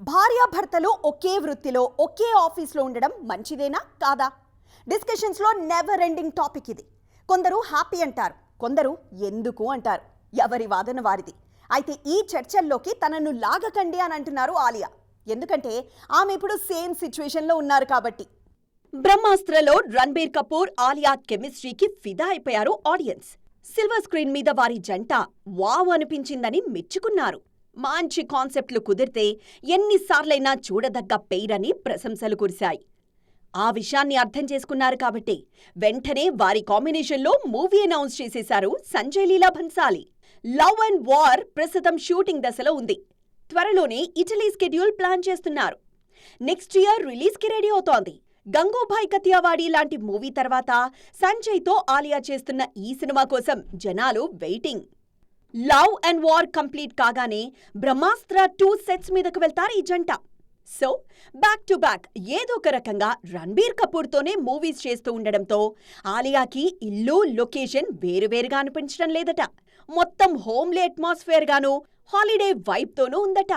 భార్యాభర్తలు ఒకే వృత్తిలో ఒకే ఆఫీస్లో ఉండడం మంచిదేనా? కాదా? డిస్కషన్స్లో నెవర్ ఎండింగ్ టాపిక్ ఇది. కొందరు హ్యాపీ అంటారు కొందరు ఎందుకు అంటారు? ఎవరి వాదన వారిది? అయితే ఈ చర్చల్లోకి తనను లాగకండి అని అంటున్నారు ఆలియా. ఎందుకంటే ఆమె ఇప్పుడు సేమ్ సిచ్యువేషన్లో ఉన్నారు కాబట్టి. బ్రహ్మాస్త్రలో రణబీర్ కపూర్ ఆలియా కెమిస్ట్రీకి ఫిదా అయిపోయారు ఆడియన్స్. సిల్వర్ స్క్రీన్ మీద వారి జంట వావ్ అనిపించిందని మెచ్చుకున్నారు. మంచి కాన్సెప్ట్లు కుదిరితే ఎన్నిసార్లైనా చూడదగ్గ పెయిరని ప్రశంసలు కురిశాయి. ఆ విషయాన్ని అర్థం చేసుకున్నారు కాబట్టి వెంటనే వారి కాంబినేషన్లో మూవీ అనౌన్స్ చేసేశారు Sanjay Leela Bhansali. Love and war ప్రస్తుతం షూటింగ్ దశలో ఉంది. త్వరలోనే ఇటలీ స్కెడ్యూల్ ప్లాన్ చేస్తున్నారు. నెక్స్ట్ ఇయర్ రిలీజ్కి రెడీ అవుతోంది. గంగూభాయ్ కతియావాడి లాంటి మూవీ తర్వాత సంజయ్తో ఆలియా చేస్తున్న ఈ సినిమా కోసం జనాలు waiting. Love and war complete కాగానే బ్రహ్మాస్త్ర టూ సెట్స్ మీదకు వెళ్తారు ఈ జంట. సో బ్యాక్ టు బ్యాక్ ఏదో ఒక రకంగా రణబీర్ కపూర్తోనే మూవీస్ చేస్తూ ఉండడంతో ఆలియాకి ఇల్లు లొకేషన్ వేరువేరుగా అనిపించడం లేదట. మొత్తం హోమ్లీ అట్మాస్ఫియర్ గాను హాలిడే వైబ్తోనూ ఉందట.